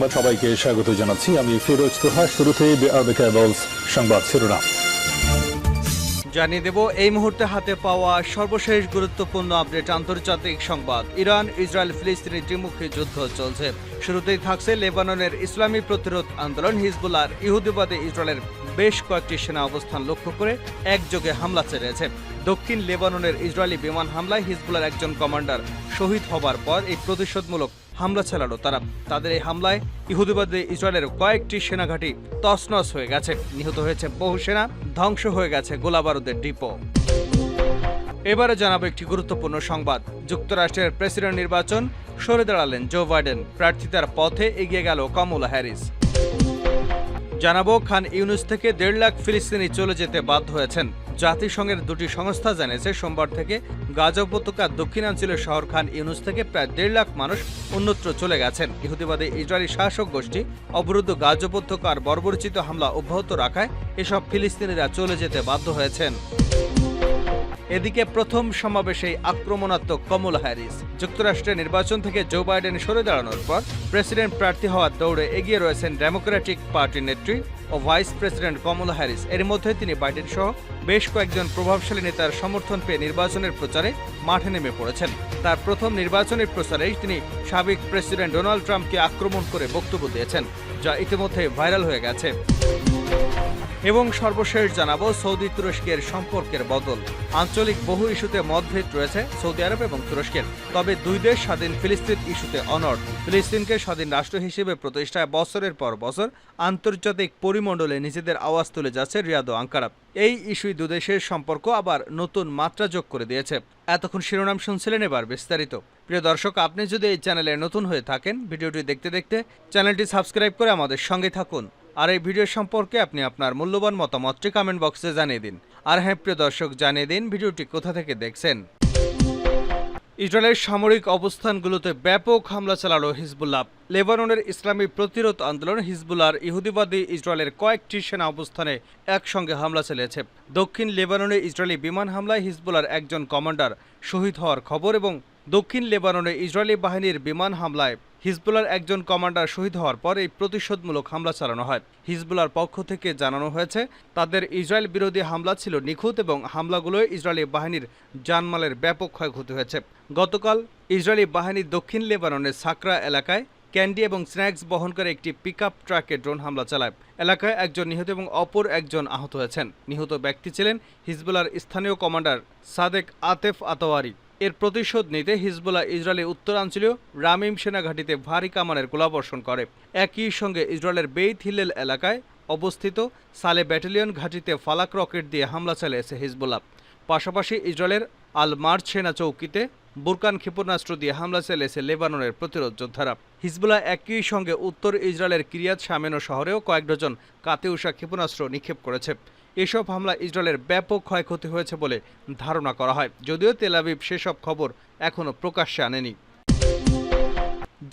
সংবাদ সবাইকে স্বাগত জানাচ্ছি। আমি ফিরোজ তোহা শুরুতেই সংবাদ শিরোনাম। জানিয়ে দেব, এই মুহূর্তে হাতে পাওয়া সর্বশেষ গুরুত্বপূর্ণ আপডেট, আন্তর্জাতিক সংবাদ। ইরান, ইসরায়েল ফিলিস্তিনি ত্রিমুখী যুদ্ধ চলছে। শুরুতেই থাকছে লেবাননের ইসলামী প্রতিরোধ আন্দোলন হিজবুল্লার ইহুদিবাদী ইসরায়েলের বেশ কয়েকটি সেনা অবস্থান লক্ষ্য করে একযোগে হামলা চালিয়েছে দক্ষিণ লেবাননের ইসরায়েলি বিমান হামলায় হিজবুল্লার একজন কমান্ডার শহীদ হবার পর এই প্রতিশোধমূলক হামলা চালালো তারা। তাদের এই হামলায় ইহুদিবাদী ইসরায়েলের কয়েকটি সেনাঘাঁটি তসনস হয়ে গেছে। নিহত হয়েছে বহু সেনা, ধ্বংস হয়ে গেছে গোলাবারুদের ডিপো। এবারে জানাব একটি গুরুত্বপূর্ণ সংবাদ। যুক্তরাষ্ট্রের প্রেসিডেন্ট নির্বাচন সরে দাঁড়ালেন জো বাইডেন। প্রার্থিতার পথে এগিয়ে গেল কমলা হ্যারিস। জানাব, খান ইউনুস থেকে দেড় লাখ ফিলিস্তিনি চলে যেতে বাধ্য হয়েছেন। জাতিসংঘের দুটি সংস্থা জানিয়েছে, সোমবার থেকে গাজা উপত্যকার দক্ষিণাঞ্চলের শহর খান ইউনুস থেকে প্রায় দেড় লাখ মানুষ অন্যত্র চলে গেছেন। ইহুদিবাদী ইসরায়েলি শাসক গোষ্ঠী অবরুদ্ধ গাজা উপত্যকার বর্বরচিত হামলা অব্যাহত রাখায় এসব ফিলিস্তিনিরা চলে যেতে বাধ্য হয়েছেন। এদিকে প্রথম সমাবেশে আক্রমণাত্মক কমলা হ্যারিস। যুক্তরাষ্ট্রের নির্বাচন থেকে জো বাইডেন সরে দাঁড়ানোর পর প্রেসিডেন্ট প্রার্থী হওয়ার দৌড়ে এগিয়ে রয়েছেন ডেমোক্রেটিক পার্টির নেত্রী ও ভাইস প্রেসিডেন্ট কমলা হ্যারিস। এর মধ্যে তিনি বাইডেন সহ বেশ কয়েকজন প্রভাবশালী নেতার সমর্থন পেয়ে নির্বাচনের প্রচারে মাঠে নেমে পড়েছেন। তার প্রথম নির্বাচনের প্রচারেই তিনি সাবেক প্রেসিডেন্ট ডোনাল্ড ট্রাম্পকে আক্রমণ করে বক্তব্য দিয়েছেন, যা ইতিমধ্যে ভাইরাল হয়ে গেছে। এবং সর্বশেষ জানাব সৌদি তুরস্কের সম্পর্কের বদল। আঞ্চলিক বহু ইস্যুতে মতভেদ রয়েছে সৌদি আরব এবং তুরস্কের। তবে দুই দেশ স্বাধীন ফিলিস্তিন ইস্যুতে অনড় ফিলিস্তিনকে স্বাধীন রাষ্ট্র হিসেবে প্রতিষ্ঠায় বছরের পর বছর আন্তর্জাতিক পরিমণ্ডলে নিজেদের আওয়াজ তুলে যাচ্ছে রিয়াদ আঙ্কারা। এই ইস্যুই দুদেশের সম্পর্ক আবার নতুন মাত্রা যোগ করে দিয়েছে। এতক্ষণ শিরোনাম শুনছিলেন এবার বিস্তারিত। প্রিয় দর্শক, আপনি যদি এই চ্যানেলে নতুন হয়ে থাকেন, ভিডিওটি দেখতে দেখতে চ্যানেলটি সাবস্ক্রাইব করে আমাদের সঙ্গে থাকুন। আর এই ভিডিও সম্পর্কে আপনি আপনার মূল্যবান মতামতটি কমেন্ট বক্সে জানিয়ে দিন। আর হ্যাঁ প্রিয় দর্শক, জানিয়ে দিন ভিডিওটি কোথা থেকে দেখছেন। ইসরায়েলের সামরিক অবস্থানগুলোতে ব্যাপক হামলা চালালো হিজবুল্লাহ। লেবাননের ইসলামী প্রতিরোধ আন্দোলন হিজবুল্লাহর ইহুদিবাদী ইসরায়েলের কয়েকটি সেনা অবস্থানে একসঙ্গে হামলা চালিয়েছে। দক্ষিণ লেবাননে ইসরায়েলি বিমান হামলায় হিজবুল্লাহর একজন কমান্ডার শহীদ হওয়ার খবর এবং দক্ষিণ লেবাননে ইসরায়েলি বাহিনীর বিমান হামলায় হিজবুলার একজন কমান্ডার শহীদ হওয়ার পর এই প্রতিশোধমূলক হামলা চালানো হয়। হিজবুলার পক্ষ থেকে জানানো হয়েছে, তাদের ইসরায়েল বিরোধী হামলা ছিল নিখুঁত এবং হামলাগুলোয় ইসরায়েলি বাহিনীর জানমালের ব্যাপক ক্ষয়ক্ষতি হয়েছে। গতকাল ইসরায়েলি বাহিনী দক্ষিণ লেবাননের সাকরা এলাকায় ক্যান্ডি এবং স্ন্যাক্স বহন করে একটি পিকআপ ট্রাকে ড্রোন হামলা চালায়। এলাকায় একজন নিহত এবং অপর একজন আহত হয়েছেন। নিহত ব্যক্তি ছিলেন হিজবুলার স্থানীয় কমান্ডার সাদেক আতেফ আতওয়ারি। এর প্রতিশোধ নিতে হিজবুল্লাহ ইসরায়েলের উত্তরাঞ্চলীয় রামিম সেনাঘাটিতে ভারী কামানের গোলাবর্ষণ করে। একই সঙ্গে ইসরায়েলের বেইথ হিলেল এলাকায় অবস্থিত সালে ব্যাটালিয়ন ঘাঁটিতে ফালাক রকেট দিয়ে হামলা চালিয়েছে হিজবুল্লাহ। পাশাপাশি ইসরায়েলের আল মার্চ সেনা চৌকিতে বুরকান ক্ষেপণাস্ত্র দিয়ে হামলা চালিয়েছে লেবাননের প্রতিরোধ যোদ্ধারা। হিজবুল্লাহ একই সঙ্গে উত্তর ইসরায়েলের কিরিয়াত শামেনো শহরেও কয়েক ডজন কাতেউষা ক্ষেপণাস্ত্র নিক্ষেপ করেছে। এসব হামলা ইসরায়েলের ব্যাপক ক্ষয়ক্ষতি হয়েছে বলে ধারণা করা হয়। যদিও তেলাবিব সেসব খবর এখনও প্রকাশ্যে আনেনি।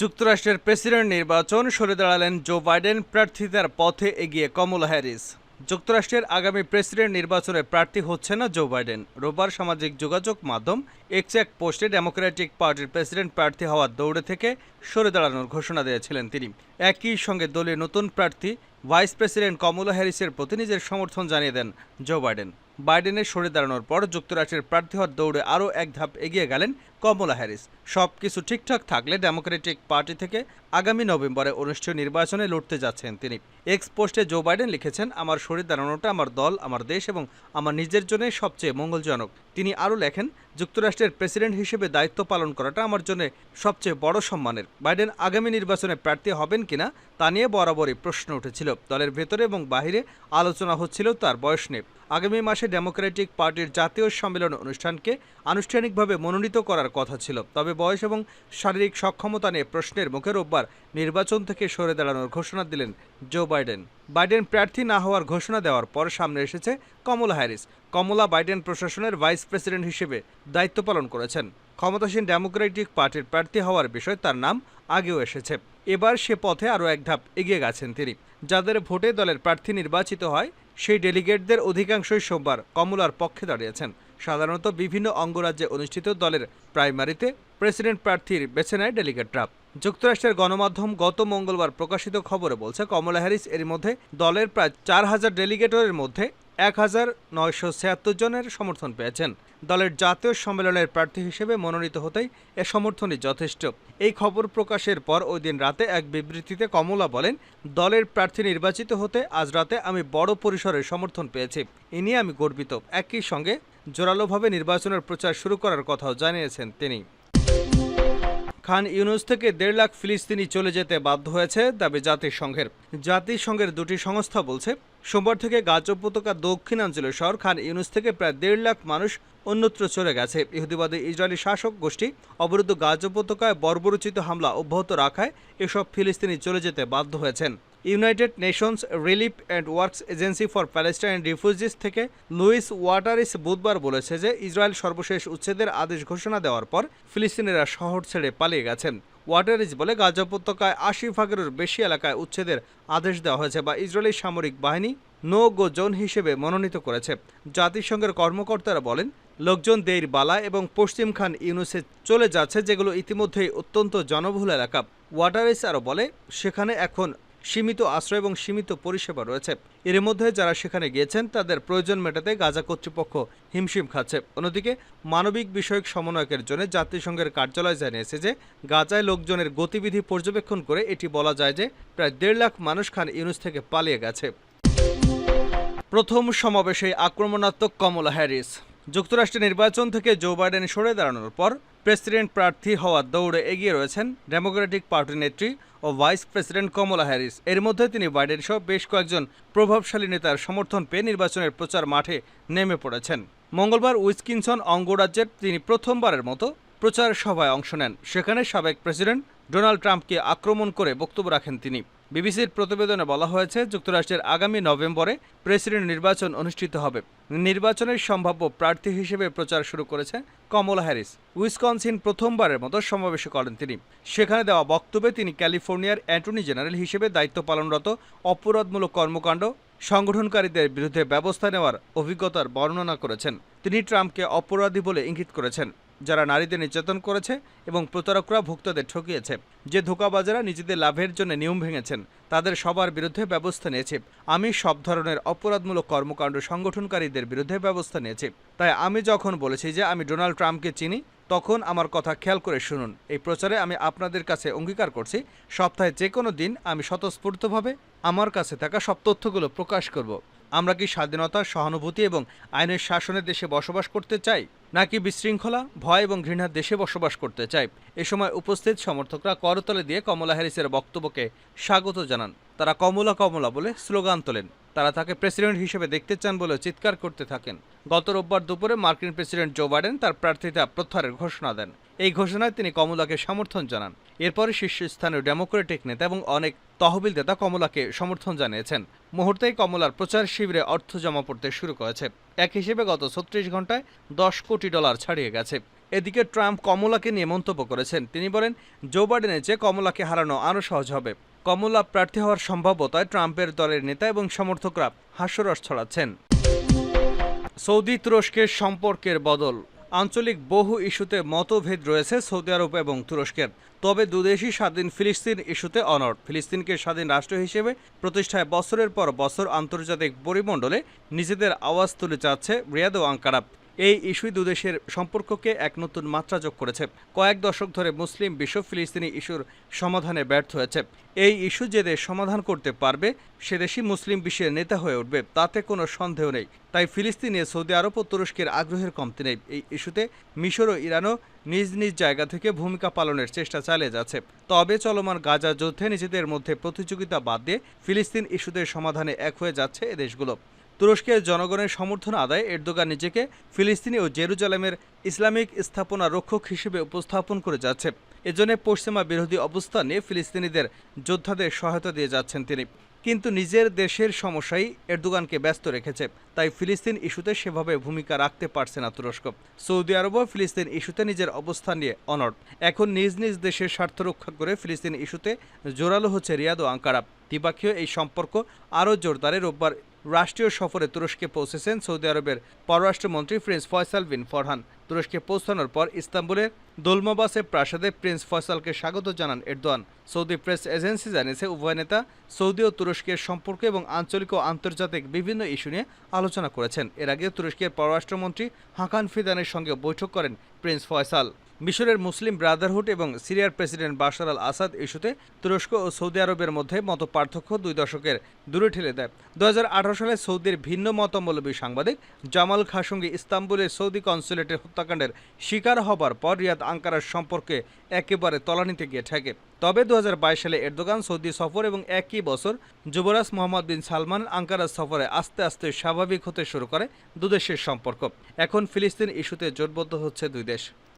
যুক্তরাষ্ট্রের প্রেসিডেন্ট নির্বাচন সরে দাঁড়ালেন জো বাইডেন প্রার্থিতার পথে এগিয়ে কমলা হ্যারিস। যুক্তরাষ্ট্রের আগামী প্রেসিডেন্ট নির্বাচনে প্রার্থী হচ্ছে না জো বাইডেন। রোববার সামাজিক যোগাযোগ মাধ্যম এক্স এক পোস্টে ডেমোক্রেটিক পার্টির প্রেসিডেন্ট প্রার্থী হওয়ার দৌড়ে থেকে সরে দাঁড়ানোর ঘোষণা দিয়েছিলেন তিনি। একই সঙ্গে দলীয় নতুন প্রার্থী ভাইস প্রেসিডেন্ট কমলা হ্যারিসের প্রতি নিজের সমর্থন জানিয়ে দেন জো বাইডেন। বাইডেনের সরে দাঁড়ানোর পর যুক্তরাষ্ট্রের প্রার্থী হওয়ার দৌড়ে আরও এক ধাপ এগিয়ে গেলেন কমলা হ্যারিস। সব কিছু ঠিকঠাক থাকলে ডেমোক্রেটিক পার্টি থেকে আগামী নভেম্বরে অনুষ্ঠেয় নির্বাচনে লড়তে যাচ্ছেন তিনি। এক্স পোস্টে জো বাইডেন লিখেছেন, আমার শরীর দাঁড়ানোটা আমার দল, আমার দেশ এবং আমার নিজের জন্য সবচেয়ে মঙ্গলজনক। তিনি আরও লেখেন, যুক্তরাষ্ট্রের প্রেসিডেন্ট হিসেবে দায়িত্ব পালন করাটা আমার জন্য সবচেয়ে বড় সম্মানের। বাইডেন আগামী নির্বাচনে প্রার্থী হবেন কিনা তা নিয়ে বরাবরই প্রশ্ন উঠেছিল। দলের ভেতরে এবং বাহিরে আলোচনা হচ্ছিল তার বয়স নিয়ে। আগামী মাসে ডেমোক্রেটিক পার্টির জাতীয় সম্মেলন অনুষ্ঠানকে আনুষ্ঠানিকভাবে মনোনীত করার কথা ছিল। তবে বয়স এবং শারীরিক সক্ষমতা নিয়ে প্রশ্নের মুখে রোববার নির্বাচন থেকে সরে দাঁড়ানোর ঘোষণা দিলেন জো বাইডেন। বাইডেন প্রার্থী না হওয়ার ঘোষণা দেওয়ার পর সামনে এসেছে কমলা হ্যারিস। কমলা বাইডেন প্রশাসনের ভাইস প্রেসিডেন্ট হিসেবে দায়িত্ব পালন করেছেন। ক্ষমতাসীন ডেমোক্রেটিক পার্টির প্রার্থী হওয়ার বিষয় তার নাম আগেও এসেছে। এবার সে পথে আরও এক ধাপ এগিয়ে গেছেন তিনি। যাদের ভোটে দলের প্রার্থী নির্বাচিত হয়, সেই ডেলিগেটদের অধিকাংশই সোমবার কমলার পক্ষে দাঁড়িয়েছেন। সাধারণত বিভিন্ন অঙ্গরাজ্যে অনুষ্ঠিত দলের প্রাইমারিতে প্রেসিডেন্ট প্রার্থীর বেছে নেয় ডেলিগেটরা। যুক্তরাষ্ট্রের গণমাধ্যম গত মঙ্গলবার প্রকাশিত খবরে বলছে, কমলা হ্যারিস এর মধ্যে দলের প্রায় চার হাজার ডেলিগেটরের মধ্যে এক হাজার নয়শো ছিয়াত্তর জনের সমর্থন পেয়েছেন। দলের জাতীয় সম্মেলনের প্রার্থী হিসেবে মনোনীত হতেই এ সমর্থনই যথেষ্ট। এই খবর প্রকাশের পর ওই দিন রাতে এক বিবৃতিতে কমলা বলেন, দলের প্রার্থী নির্বাচিত হতে আজ রাতে আমি বড় পরিসরে সমর্থন পেয়েছি। এ নিয়ে আমি গর্বিত। একই সঙ্গে জোরালোভাবে নির্বাচনের প্রচার শুরু করার কথাও জানিয়েছেন তিনি। খান ইউনুস থেকে দেড় লাখ ফিলিস্তিনি চলে যেতে বাধ্য হয়েছে দাবি জাতিসংঘের। জাতিসংঘের দুটি সংস্থা বলছে সোমবার থেকে গাজা উপত্যকা দক্ষিণাঞ্চলের শহর খান ইউনুস থেকে প্রায় দেড় লাখ মানুষ অন্যত্র চলে গেছে। ইহুদিবাদী ইসরায়েলি শাসক গোষ্ঠী অবরুদ্ধ গাজা উপত্যকায় বর্বরোচিত হামলা অব্যাহত রাখায় এসব ফিলিস্তিনি চলে যেতে বাধ্য হয়েছেন। United Nations Relief and Works Agency for Palestine Refugees থেকে লুইস ওয়াটারিস বুধবার বলেছে যে, ইসরায়েল সর্বশেষ উচ্ছেদের আদেশ ঘোষণা দেওয়ার পর ফিলিস্তিনিরা শহর ছেড়ে পালিয়ে গেছেন। ওয়াটারিস বলে গাজা উপত্যকায় আশি ভাগের বেশি এলাকায় উচ্ছেদের আদেশ দেওয়া হয়েছে বা ইসরায়েলি সামরিক বাহিনী নো গো জোন হিসেবে মনোনীত করেছে। জাতিসংঘের কর্মকর্তারা বলেন, লোকজন দেইর বালা এবং পশ্চিম খান ইউনুসে চলে যাচ্ছে, যেগুলো ইতিমধ্যেই অত্যন্ত জনবহুল এলাকা। ওয়াটারিস আরও বলে, সেখানে এখন সীমিত আশ্রয় এবং সীমিত পরিষেবা রয়েছে। এর মধ্যে যারা সেখানে গিয়েছেন, তাদের প্রয়োজন মেটাতে গাজা কর্তৃপক্ষ হিমশিম খাচ্ছে। অন্যদিকে, মানবিক বিষয়ক সমন্বয়কের জন্য জাতিসংঘের কার্যালয় জানিয়েছে যে, গাজায় লোকজনের গতিবিধি পর্যবেক্ষণ করে এটি বলা যায় যে, প্রায় দেড় লাখ মানুষ খান ইউনুস থেকে পালিয়ে গেছে। প্রথম সমাবেশে আক্রমণাত্মক কমলা হ্যারিস। যুক্তরাষ্ট্রের নির্বাচন থেকে জো বাইডেন সরে দাঁড়ানোর পর প্রেসিডেন্ট প্রার্থী হওয়ার দৌড়ে এগিয়ে রয়েছেন ডেমোক্রেটিক পার্টির নেত্রী ও ভাইস প্রেসিডেন্ট কমলা হ্যারিস। এর মধ্যে তিনি বাইডেন সহ বেশ কয়েকজন প্রভাবশালী নেতার সমর্থন পেয়ে নির্বাচনের প্রচার মাঠে নেমে পড়েছেন। মঙ্গলবার উইসকিনসন অঙ্গরাজ্যের তিনি প্রথমবারের মতো প্রচার সভায় অংশ নেন। সেখানে সাবেক প্রেসিডেন্ট ডোনাল্ড ট্রাম্পকে আক্রমণ করে বক্তব্য রাখেন তিনি। বিবিসির প্রতিবেদনে বলা হয়েছে, যুক্তরাষ্ট্রের আগামী নভেম্বরে প্রেসিডেন্ট নির্বাচন অনুষ্ঠিত হবে। নির্বাচনের সম্ভাব্য প্রার্থী হিসেবে প্রচার শুরু করেছে কমলা হ্যারিস। উইসকনসিন প্রথমবারের মতো সমাবেশে করেন তিনি। সেখানে দেওয়া বক্তব্যে তিনি ক্যালিফোর্নিয়ার অ্যাটর্নি জেনারেল হিসেবে দায়িত্ব পালনরত, অপরাধমূলক কর্মকাণ্ড, সংগঠনকারীদের বিরুদ্ধে ব্যবস্থা নেওয়ার অভিজ্ঞতার বর্ণনা করেছেন। তিনি ট্রাম্পকে অপরাধী বলে ইঙ্গিত করেছেন। যারা নারীদের নির্যাতন করেছে এবং প্রতারকরা ভোক্তাদের ঠকিয়েছে। যে ধোকাবাজারা নিজেদের লাভের জন্য নিয়ম ভেঙেছেন, তাদের সবার বিরুদ্ধে ব্যবস্থা নিয়েছে। আমি সব ধরনের অপরাধমূলক কর্মকাণ্ড সংগঠনকারীদের বিরুদ্ধে ব্যবস্থা নিয়েছি। তাই আমি যখন বলেছি যে আমি ডোনাল্ড ট্রাম্পকে চিনি, তখন আমার কথা খেয়াল করে শুনুন। এই প্রচারে আমি আপনাদের কাছে অঙ্গীকার করছি, সপ্তাহে যে কোনো দিন আমি স্বতঃস্ফূর্তভাবে আমার কাছে থাকা সব তথ্যগুলো প্রকাশ করব। আমরা কি স্বাধীনতা, সহানুভূতি এবং আইনের শাসনের দেশে বসবাস করতে চাই? নাকি বিশৃঙ্খলা, ভয় এবং ঘৃণার দেশে বসবাস করতে চাই? এ সময় উপস্থিত সমর্থকরা করতলে দিয়ে কমলা হ্যারিসের বক্তব্যকে স্বাগত জানান। তারা কমলা কমলা বলে স্লোগান তোলেন। তারা তাকে প্রেসিডেন্ট হিসেবে দেখতে চান বলে চিৎকার করতে থাকেন। গত রোববার দুপুরে মার্কিন প্রেসিডেন্ট জো বাইডেন তার প্রার্থিতা প্রত্যাহারের ঘোষণা দেন। এই ঘোষণায় তিনি কমলাকে সমর্থন জানান। এরপরে শীর্ষস্থানীয় ডেমোক্রেটিক নেতা এবং অনেক তহবিল নেতা কমলাকে সমর্থন জানিয়েছেন। মুহূর্তেই কমলার প্রচার শিবিরে অর্থ জমা পড়তে শুরু করেছে। এক হিসেবে গত ছত্রিশ ঘন্টায় দশ কোটি ডলার ছাড়িয়ে গেছে। এদিকে ট্রাম্প কমলাকে নিয়ে মন্তব্য করেছেন। তিনি বলেন, জো বাইডেনের চেয়ে কমলাকে হারানো আরও সহজ হবে। কমলা প্রার্থী হওয়ার সম্ভাব্যতায় ট্রাম্পের দলের নেতা এবং সমর্থকরা হাস্যরস ছড়াচ্ছেন। সৌদি তুরস্কের সম্পর্কের বদল। আঞ্চলিক বহু ইস্যুতে মতভেদ রয়েছে সৌদি আরব এবং তুরস্কের। তবে দুদেশই স্বাধীন ফিলিস্তিন ইস্যুতে অনড়। ফিলিস্তিনকে স্বাধীন রাষ্ট্র হিসেবে প্রতিষ্ঠায় বছরের পর বছর আন্তর্জাতিক পরিমণ্ডলে নিজেদের আওয়াজ তুলে যাচ্ছে রিয়াদ ও আঙ্কারা। এই ইস্যুই দুদেশের সম্পর্ককে এক নতুন মাত্রা যোগ করেছে। কয়েক দশক ধরে মুসলিম বিশ্ব ফিলিস্তিনি ইস্যুর সমাধানে ব্যর্থ হয়েছে। এই ইস্যু যে দেশ সমাধান করতে পারবে, সে দেশই মুসলিম বিশ্বের নেতা হয়ে উঠবে, তাতে কোনো সন্দেহ নেই। তাই ফিলিস্তিনে সৌদি আরব ও তুরস্কের আগ্রহের কমতি নেই। এই ইস্যুতে মিশর ও ইরানও নিজ নিজ জায়গা থেকে ভূমিকা পালনের চেষ্টা চালিয়ে যাচ্ছে। তবে চলমান গাজা যুদ্ধে নিজেদের মধ্যে প্রতিযোগিতা বাদ দিয়ে ফিলিস্তিন ইস্যুদের সমাধানে এক হয়ে যাচ্ছে এ দেশগুলো। তুরস্কের জনগণের সমর্থন আদায় এরদোগান নিজেকে ফিলিস্তিনি ও জেরুজালেমের ইসলামিক স্থাপনা রক্ষক হিসেবে উপস্থাপন করে যাচ্ছে। এজন্য পশ্চিমা বিরোধী অবস্থান নিয়ে ফিলিস্তিনিদের যোদ্ধাদের সহায়তা দিয়ে যাচ্ছেন তিনি। কিন্তু নিজের দেশের সমস্যাই এরদোগানকে ব্যস্ত রেখেছে। তাই ফিলিস্তিন ইস্যুতে সেভাবে ভূমিকা রাখতে পারছে না তুরস্ক। সৌদি আরবও ফিলিস্তিন ইস্যুতে নিজের অবস্থান নিয়ে অনড়। এখন নিজ নিজ দেশের স্বার্থ রক্ষা করে ফিলিস্তিন ইস্যুতে জোরালো হচ্ছে রিয়াদ ও আঙ্কারা। দ্বিপাক্ষীয় এই সম্পর্ক আরও জোরদারে রোববার রাষ্ট্রীয় সফরে তুরস্কে পৌঁছেছেন সৌদি আরবের পররাষ্ট্রমন্ত্রী প্রিন্স ফয়সাল বিন ফরহান। তুরস্কে পৌঁছানোর পর ইস্তাম্বুলের দোলমাবাসে প্রাসাদে প্রিন্স ফয়সালকে স্বাগত জানান এরদোয়ান। সৌদি প্রেস এজেন্সি জানিয়েছে, উভয় নেতা সৌদি ও তুরস্কের সম্পর্ক এবং আঞ্চলিক ও আন্তর্জাতিক বিভিন্ন ইস্যু নিয়ে আলোচনা করেছেন। এর আগে তুরস্কের পররাষ্ট্রমন্ত্রী হাকান ফিদানের সঙ্গে বৈঠক করেন প্রিন্স ফয়সাল। মিশরের মুসলিম ব্রাদারহুড এবং সিরিয়ার প্রেসিডেন্ট বাশার আল আসাদ ইস্যুতে তুরস্ক ও সৌদি আরবের মধ্যে মত পার্থক্য দুই দশকের দূরে ঠেলে দেয়। দু হাজার আঠারো সালে সৌদির ভিন্ন মতাবলম্বী সাংবাদিক জামাল খাসঙ্গি ইস্তাম্বুলের সৌদি কনসুলেটের হত্যাকাণ্ডের শিকার হবার পর রিয়াদ আঙ্কারার সম্পর্কে একেবারে তলানিতে গিয়ে ঠেকে। তবে দু হাজার বাইশ সালে এরদোগান সৌদি সফর এবং একই বছর যুবরাজ মোহাম্মদ বিন সালমান আঙ্কারা সফরে আস্তে আস্তে স্বাভাবিক হতে শুরু করে দুদেশের সম্পর্ক। এখন ফিলিস্তিন ইস্যুতে জোটবদ্ধ হচ্ছে দুই দেশ।